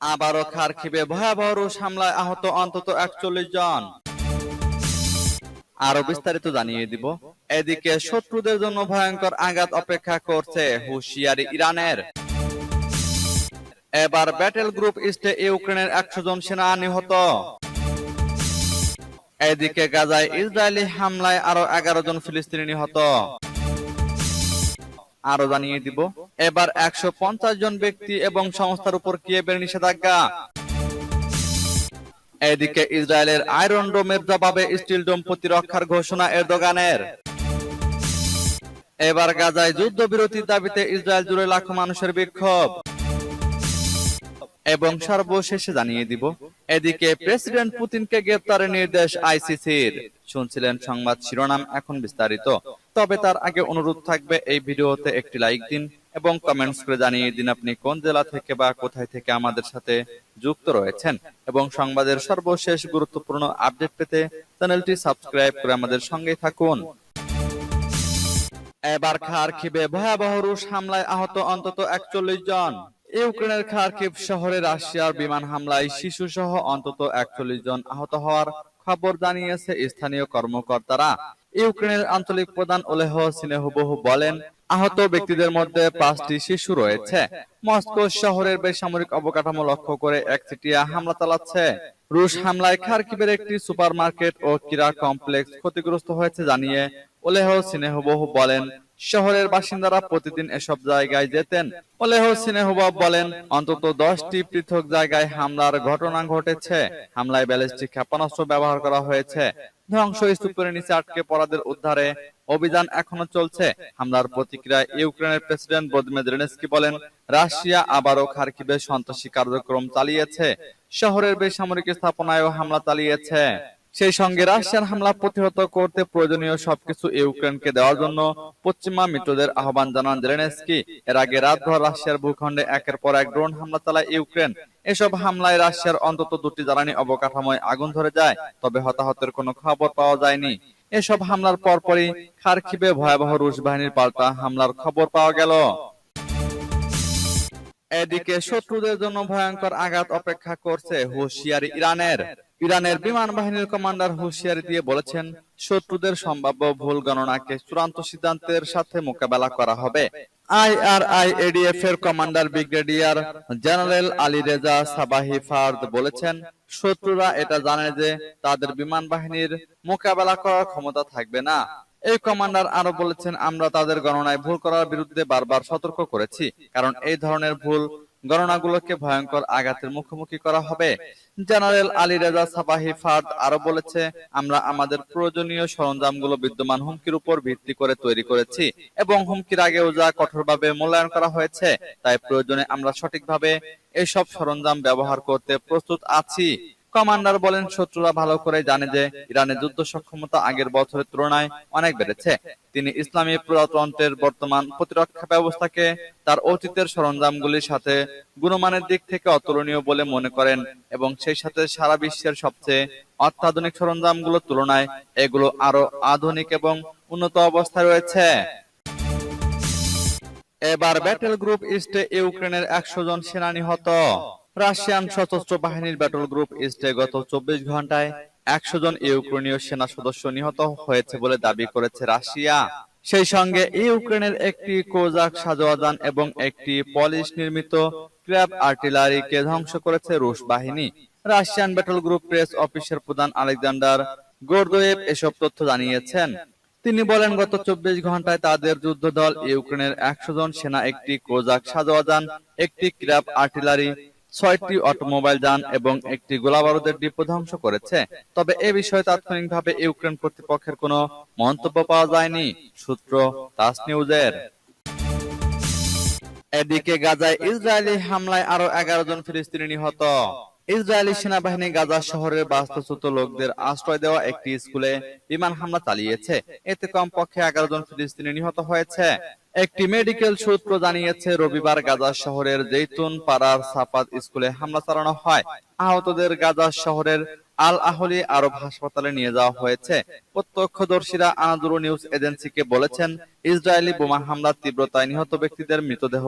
আবারও খারখিবে ভয়াবহ রুশ হামলায় আহত অন্তত একচল্লিশ জন। আরও বিস্তারিত জানিয়ে দিব। এদিকে শত্রুদের জন্য ভয়ঙ্কর আঘাত অপেক্ষা করছে হুঁশিয়ারি ইরানের। এবার ব্যাটেল গ্রুপ ইস্টে ইউক্রেনের একশো জন সেনা নিহত। এদিকে গাজায় ইসরায়েলি হামলায় আরও এগারো জন ফিলিস্তিনি নিহত। আরও জানিয়ে দিব। এবার একশো পঞ্চাশ জন ব্যক্তি এবং সংস্থার উপর কিয়েবের নিষেধাজ্ঞা। এদিকে ইসরায়েলের আয়রন ডোমের জবাবে স্টিল ডোম প্রতিরক্ষার ঘোষণা এরদোগানের। এবার গাজায় যুদ্ধবিরতির দাবিতে ইসরায়েল জুড়ে লাখো মানুষের বিক্ষোভ। এবং সর্বশেষে জানিয়ে দিব এদিকে প্রেসিডেন্ট পুতিনকে গ্রেপ্তারের নির্দেশ আইসিসির। শুনছিলেন সংবাদ শিরোনাম এখন বিস্তারিত। তবে তার আগে অনুরোধ থাকবে এই ভিডিওতে একটি লাইক দিন এবং কমেন্টস করে জানিয়ে দিন আপনি কোন জেলা থেকে বা কোথায় থেকে আমাদের সাথে যুক্ত রয়েছেন এবং সংবাদের সর্বশেষ গুরুত্বপূর্ণ আপডেট পেতে চ্যানেলটি সাবস্ক্রাইব করে আমাদের সঙ্গেই থাকুন। এবার খারকিবে ভয়াবহ রুশ হামলায় আহত অন্তত একচল্লিশ জন ইউক্রেনের খারকিভ শহরে রাশিয়ার বিমান হামলায় শিশু সহ অন্তত একচল্লিশ জন আহত হওয়ার খবর জানিয়েছে স্থানীয় কর্মকর্তারা। ইউক্রেনের আঞ্চলিক প্রধান ওলেহ সিনেহবহু বলেন আহত ব্যক্তিদের মধ্যে পাঁচটি শিশু রয়েছে। মস্কো শহরের বেসামরিক অবকাঠামো লক্ষ্য করে এক একচেটিয়া হামলা চালাচ্ছে। রুশ হামলায় খারকিবের একটি সুপারমার্কেট ও ক্রীড়া কমপ্লেক্স ক্ষতিগ্রস্ত হয়েছে জানিয়ে ওলেহ সিনেহবহু বলেন। শহরের বাসিন্দারা প্রতিদিন এসব জায়গায় যেতেন। ওলেহ সিনেহবাব বলেন, অন্তত দশটি পৃথক জায়গায় হামলার ঘটনা ঘটেছে। হামলায় ব্যালিস্টিক ক্ষেপণাস্ত্র ব্যবহার করা হয়েছে। ধ্বংসস্তূপের নিচে আটকে পড়াদের উদ্ধারে অভিযান এখনও চলছে। হামলার প্রতিক্রিয়ায় ইউক্রেনের প্রেসিডেন্ট ভ্লাদিমির জেলেনস্কি বলেন, রাশিয়া আবারও খারকিবে সন্ত্রাসী কার্যক্রম চালিয়েছে। শহরের বেসামরিক স্থাপনায়ও হামলা চালিয়েছে। সেই সঙ্গে রাশিয়ার হামলা প্রতিহত করতে প্রয়োজনীয় সবকিছু ইউক্রেনকে দেওয়ার জন্য পশ্চিমা মিত্রদের আহ্বান জানান জেলেনস্কি। এর আগে রাতভর রাশিয়ার ভূখণ্ডে একের পর এক ড্রোন হামলা চালায় ইউক্রেন। এসব হামলায় রাশিয়ার অন্তত দুটি জ্বালানি অবকাঠামোয় আগুন ধরে যায়, তবে হতাহতের কোনো খবর পাওয়া যায়নি। এসব হামলার পরপরই খারকিবে ভয়াবহ রুশ বাহিনীর পাল্টা হামলার খবর পাওয়া গেল। এদিকে শত্রুদের জন্য ভয়ঙ্কর আঘাত অপেক্ষা করছে হুঁশিয়ারি ইরানের। ইরানের বিমান বাহিনীর কমান্ডার হুঁশিয়ারি দিয়ে বলেছেন, শত্রুদের সম্ভাব্য ভুল গণনাকে চূড়ান্ত সিদ্ধান্তের সাথে মোকাবেলা করা হবে। এর commander brigadier general Ali Reza Sabahi Fard বলেছেন, শত্রুরা এটা জানে যে তাদের বিমান বাহিনীর মোকাবেলা করার ক্ষমতা থাকবে না। এই কমান্ডার আরও বলেছেন, আমরা তাদের গণনায় ভুল করার বিরুদ্ধে বারবার সতর্ক করেছি, কারণ এই ধরনের ভুল গণনাগুলোকে ভয়ঙ্কর আঘাতের মুখোমুখি করা হবে। General Ali Reza Sabahi Fard আরও বলেছে, আমরা আমাদের প্রয়োজনীয় সরঞ্জামগুলো বিদ্যমান হুমকির উপর ভিত্তি করে তৈরি করেছি এবং হুমকির আগেও যা কঠোরভাবে মূল্যায়ন করা হয়েছে, তাই প্রয়োজনে আমরা সঠিকভাবে এসব সরঞ্জাম ব্যবহার করতে প্রস্তুত আছি। কমান্ডার বলেন, শত্রুরা ভালো করে জানে যে ইরানের যুদ্ধ সক্ষমতা আগের বছরের তুলনায় অনেক বেড়েছে। তিনি ইসলামী প্রজাতন্ত্রের বর্তমান প্রতিরক্ষা ব্যবস্থাকে তার অতীতের সরঞ্জামগুলির সাথে গুণমানের দিক থেকে অতুলনীয় বলে মনে করেন এবং সেই সাথে সারা বিশ্বের সবচেয়ে অত্যাধুনিক সরঞ্জামগুলোর তুলনায় এগুলো আরও আধুনিক এবং উন্নত অবস্থায় রয়েছে। এবার ব্যাটেল গ্রুপ ইস্টে ইউক্রেনের একশো জন সেনা নিহত রাশিয়ান সশস্ত্র বাহিনীর ব্যাটল গ্রুপ ইস্টে গত চব্বিশ ঘন্টায় একশো জন ইউক্রেনীয় সেনা সদস্য নিহত হয়েছে বলে দাবি করেছে রাশিয়া। সেই সঙ্গে ইউক্রেনের একটি কোজাক সাজোয়াজান এবং একটি পলিশ নির্মিত ক্র্যাব আর্টিলারিকে ধ্বংস করেছে রুশ বাহিনী। রাশিয়ান ব্যাটল গ্রুপ প্রেস অফিসের প্রধান আলেকজান্ডার গোর্দোয়েভ এসব তথ্য জানিয়েছেন। তিনি বলেন গত চব্বিশ ঘন্টায় তাদের যুদ্ধ দল ইউক্রেনের একশো জন সেনা একটি কোজাক সাজোয়াজান একটি ক্র্যাব আর্টিলারি ছয়টি অটোমোবাইল যান এবং একটি গোলাবারুদের ডিপো ধ্বংস করেছে। তবে এ বিষয়ে তাৎক্ষণিকভাবে ইউক্রেন কর্তৃপক্ষের কোনো মন্তব্য পাওয়া যায়নি সূত্র তাস নিউজের। এদিকে গাজায় ইসরায়েলি হামলায় আরও এগারো জন ফিলিস্তিনি নিহত। ইসরায়েলি সেনাবাহিনী গাজা শহরের বাস্তুচ্যুত লোকদের আশ্রয় দেওয়া একটি স্কুলে বিমান হামলা চালিয়েছে। এতে কমপক্ষে এগারো জন ফিলিস্তিনি নিহত হয়েছে। একটি মেডিকেল সূত্র জানিয়েছে, রবিবার গাজা শহরের জৈতুন পাড়ার সাপাত স্কুলে হামলা চালানো হয়। আহতদের গাজা শহরের আল আহলি আরব হাসপাতালে নিয়ে যাওয়া হয়েছে। প্রত্যক্ষদর্শীরা আনাদুরু নিউজ এজেন্সিকে বলেছেন ইসরায়েলি বোমা হামলার তীব্রতায় নিহত ব্যক্তিদের মৃতদেহ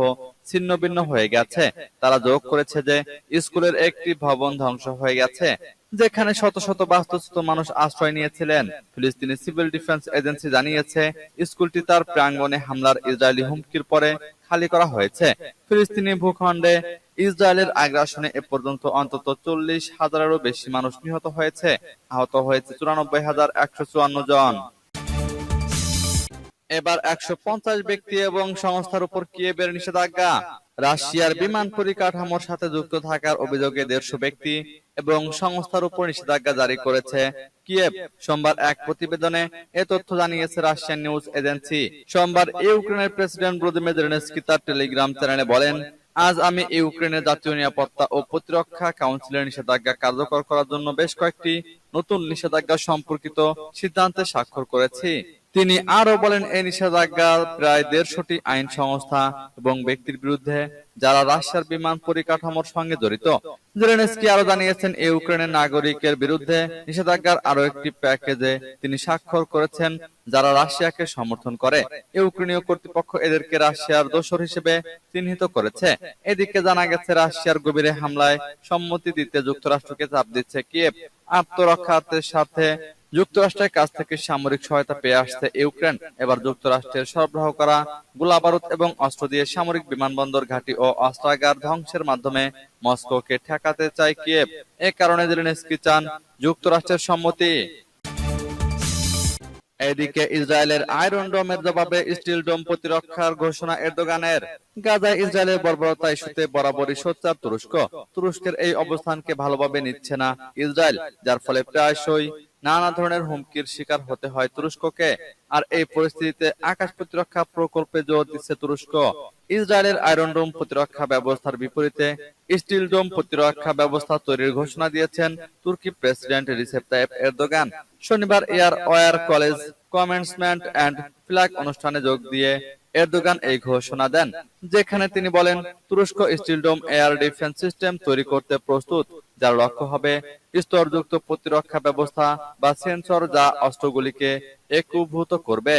ছিন্ন ভিন্ন হয়ে গেছে। তারা যোগ করেছে যে স্কুলের একটি ভবন ধ্বংস হয়ে গেছে, যেখানে শত শত বাস্তুচ্যুত মানুষ আশ্রয় নিয়েছিলেন। ফিলিস্তিনি সিভিল ডিফেন্স এজেন্সি জানিয়েছে, স্কুলটি তার প্রাঙ্গনে হামলার ইসরায়েলি হুমকির পরে খালি করা হয়েছে। ফিলিস্তিনি ভূখণ্ডে ইসরায়েলের আগ্রাসনে এ পর্যন্ত অন্তত চল্লিশ হাজারেরও বেশি মানুষ নিহত হয়েছে। আহত হয়েছে চুরানব্বই হাজার একশো চুয়ান্ন জন। এবার একশো পঞ্চাশ ব্যক্তি এবং সংস্থার উপর কিয়েবের নিষেধাজ্ঞা। রাশিয়ার বিমান পরিকাঠামোর সাথে যুক্ত থাকার অভিযোগে দেড়শো ব্যক্তি এবং সংস্থার উপর নিষেধাজ্ঞা জারি করেছে সোমবার এক প্রতিবেদনে এ তথ্য জানিয়েছে রাশিয়ান নিউজ এজেন্সি। সোমবার ইউক্রেনের প্রেসিডেন্ট জেলেনস্কি তার টেলিগ্রাম চ্যানেলে বলেন, আজ আমি ইউক্রেনের জাতীয় নিরাপত্তা ও প্রতিরক্ষা কাউন্সিলের নিষেধাজ্ঞা কার্যকর করার জন্য বেশ কয়েকটি নতুন নিষেধাজ্ঞা সম্পর্কিত সিদ্ধান্তে স্বাক্ষর করেছি। তিনি আরও বলেন এই নিষেধাজ্ঞা প্রায় দেড়শোটি আইন সংস্থা এবং ব্যক্তির বিরুদ্ধে যারা রাশিয়ার বিমান পরিকাঠামোর সঙ্গে জড়িত। জেলেনস্কি আরও জানিয়েছেন ইউক্রেনের নাগরিকের বিরুদ্ধে নিষেধাজ্ঞার আরও একটি প্যাকেজে তিনি স্বাক্ষর করেছেন যারা রাশিয়াকে সমর্থন করে। ইউক্রেনীয় কর্তৃপক্ষ এদেরকে রাশিয়ার দোষর হিসেবে চিহ্নিত করেছে। এদিকে জানা গেছে, রাশিয়ার গভীরে হামলায় সম্মতি দিতে যুক্তরাষ্ট্রকে চাপ দিচ্ছে কিয়েভ। আত্মরক্ষার্থের সাথে যুক্তরাষ্ট্রের কাছ থেকে সামরিক সহায়তা পেয়ে আসছে ইউক্রেন। এবার যুক্তরাষ্ট্রের সরবরাহ করা গোলাবারুদ এবং অস্ত্র দিয়ে সামরিক বিমানবন্দর ঘাঁটি ও অস্ত্রাগার ধ্বংসের মাধ্যমে মস্কোকে ঠেকাতে চায় কিয়েভ। এ কারণে জেলেনস্কি চান যুক্তরাষ্ট্রের সম্মতি। এদিকে ইসরায়েলের আয়রন ডোমের জবাবে স্টিল ডোম প্রতিরক্ষার ঘোষণা এরদোগানের। গাজায় ইসরায়েলের বর্বরতা ইস্যুতে বরাবরই সোচ্চার তুরস্ক। তুরস্কের এই অবস্থানকে ভালোভাবে নিচ্ছে না ইসরায়েল, যার ফলে প্রায়শই নানা ধরনের হুমকির শিকার হতে হয় তুরস্ককে। আর এই পরিস্থিতিতে আকাশ প্রতিরক্ষা প্রকল্পে জোর দিচ্ছে তুরস্ক। ইসরায়েলের আয়রন ডোম প্রতিরক্ষা ব্যবস্থার বিপরীতে স্টিল ডোম প্রতিরক্ষা ব্যবস্থা তৈরির ঘোষণা দিয়েছেন তুর্কি প্রেসিডেন্ট রিসেপ তাইপ এরদোগান। শনিবার air war college commencement and flag অনুষ্ঠানে যোগ দিয়ে এরদোগান এই ঘোষণা দেন, যেখানে তিনি বলেন, তুরস্ক স্টিলডোম এয়ার ডিফেন্স সিস্টেম তৈরি করতে প্রস্তুত, যার লক্ষ্য হবে স্তরযুক্ত প্রতিরক্ষা ব্যবস্থা বা সেন্সর যা অস্ত্রগুলিকে একীভূত করবে।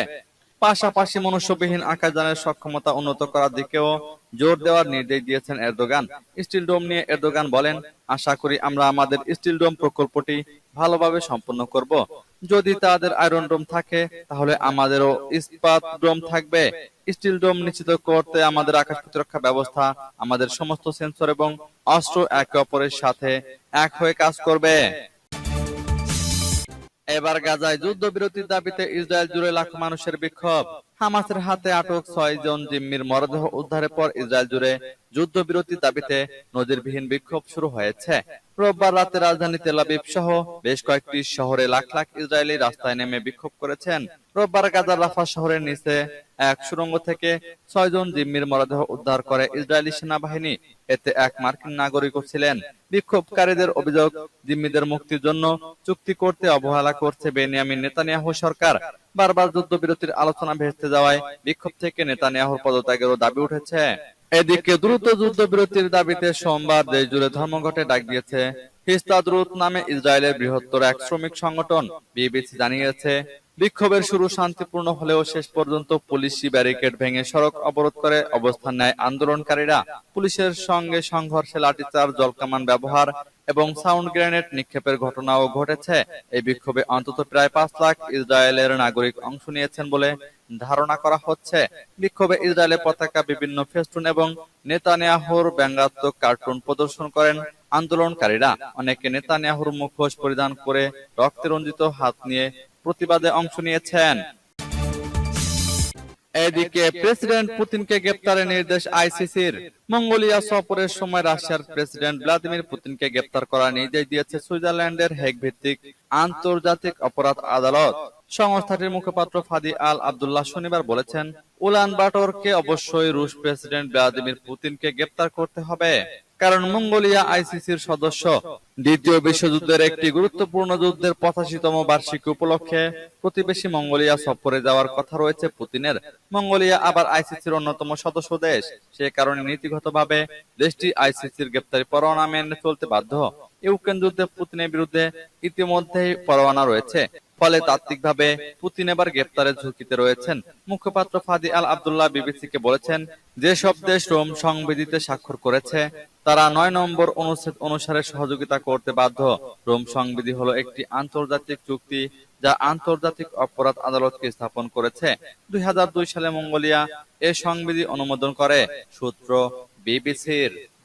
পাশাপাশি মনুষ্যবিহীন আকাশযানের সক্ষমতা উন্নত করার দিকেও জোর দেওয়ার নির্দেশ দিয়েছেন এরদোগান। স্টিল ডোম নিয়ে এরদোগান বলেন, আশা করি আমরা আমাদের স্টিল ডোম প্রকল্পটি ভালোভাবে সম্পন্ন করব। যদি তাদের আয়রন ডোম থাকে, তাহলে আমাদেরও ইস্পাত ডোম থাকবে। স্টিল ডোম নিশ্চিত করতে আমাদের আকাশ প্রতিরক্ষা ব্যবস্থা, আমাদের সমস্ত সেন্সর এবং অস্ত্র একে অপরের সাথে এক হয়ে কাজ করবে। এবার গাজায় যুদ্ধবিরতির দাবিতে ইসরায়েল জুড়ে লাখ মানুষের বিক্ষোভ। হামাসের হাতে আটক ছয় জন জিম্মির মরদেহ উদ্ধারের পর ইসরায়েল জুড়ে যুদ্ধবিরতির দাবিতে নজিরবিহীন বিক্ষোভ শুরু হয়েছে। রোববার রাতে রাজধানী তেলাবিব সহ বেশ কয়েকটি শহরে লাখ লাখ ইসরায়েলি রাস্তায় নেমে বিক্ষোভ করেছেন। রোববার গাজার রাফা শহরের নিচে এক সুড়ঙ্গ থেকে ছয়জন জিম্মির মরদেহ উদ্ধার করে ইসরায়েলি সেনাবাহিনী। এতে এক মার্কিন নাগরিকও ছিলেন। বিক্ষোভকারীদের অভিযোগ, জিম্মিদের মুক্তির জন্য চুক্তি করতে অবহেলা করছে বেনিয়ামিন নেতানিয়াহু সরকার। বারবার যুদ্ধবিরতির আলোচনা ভেস্তে যাওয়ায় বিক্ষোভ থেকে নেতানিয়াহুর পদত্যাগেরও দাবি উঠেছে। এদিকে দ্রুত যুদ্ধবিরতির দাবিতে সোমবার দেশ জুড়ে ধর্মঘটে ডাক দিয়েছে। হিস্তাদ্রুত নামে ইসরায়েলের বৃহত্তর এক শ্রমিক সংগঠন, বিবিসি জানিয়েছে। বিক্ষোভের শুরু শান্তিপূর্ণ হলেও শেষ পর্যন্ত পুলিশি ব্যারিকেড ভেঙে সড়ক অবরোধ করে অবস্থান নেয় আন্দোলনকারীরা। পুলিশের সঙ্গে সংঘর্ষে লাঠিচার্জ, জলকামান ব্যবহার এবং সাউন্ড গ্রেনেড নিক্ষেপের ঘটনাও ঘটেছে। এই বিক্ষোভে অন্তত প্রায় পাঁচ লাখ ইসরায়েলের নাগরিক অংশ নিয়েছেন বলে ধারণা করা হচ্ছে। বিক্ষোভে ইসরায়েলের পতাকা বিভিন্ন ফেস্টুন এবং নেতানিয়াহুর ব্যঙ্গাত্মক কার্টুন প্রদর্শন করেন আন্দোলনকারীরা। অনেকে নেতানিয়াহুর মুখোশ পরিধান করে রক্তে রঞ্জিত হাত নিয়ে প্রতিবাদে অংশ নিয়েছেন। এদিকে প্রেসিডেন্ট পুতিনকে গ্রেপ্তারের নির্দেশ আইসিসির। মঙ্গোলিয়া সফরের সময় রাশিয়ার প্রেসিডেন্ট ভ্লাদিমির পুতিনকে গ্রেপ্তার করার নির্দেশ দিয়েছে সুইজারল্যান্ডের হেগ ভিত্তিক আন্তর্জাতিক অপরাধ আদালত। সংস্থাটির মুখপাত্র ফাদি আল আব্দুল্লাহ শনিবার বলেছেন উলান বাটরকে অবশ্যই রুশ প্রেসিডেন্ট ভ্লাদিমির পুতিনকে গ্রেপ্তার করতে হবে। কারণ মঙ্গোলিয়া আইসিসির সদস্য। দ্বিতীয় বিশ্বযুদ্ধের একটি গুরুত্বপূর্ণ যুদ্ধের পঁচাশিতম বার্ষিকী উপলক্ষে প্রতিবেশী মঙ্গোলিয়া সফরে যাওয়ার কথা রয়েছে পুতিনের। মঙ্গোলিয়া আবার আইসিসির অন্যতম সদস্য দেশ। সে কারণে নীতিগতভাবে দেশটি আইসিসির গ্রেপ্তারি পরোয়ানা মেনে চলতে বাধ্য। ইউক্রেন যুদ্ধে পুতিনের বিরুদ্ধে ইতিমধ্যেই পরোয়ানা রয়েছে। ফলে তাত্ত্বিকভাবে পুতিন এবার গ্রেপ্তারের ঝুঁকিতে রয়েছেন। মুখপাত্র ফাদি আল আবদুল্লাহ বিবিসিকে বলেছেন, যেসব দেশ রোম সংবিধিতে স্বাক্ষর করেছে, তারা নয় নম্বর অনুচ্ছেদ অনুসারে সহযোগিতা করতে বাধ্য। রোম সংবিধি হলো একটি আন্তর্জাতিক চুক্তি যা আন্তর্জাতিক অপরাধ আদালতকে স্থাপন করেছে। দুই হাজার দুই সালে মঙ্গোলিয়া এ সংবিধি অনুমোদন করে, সূত্র বিবিসির।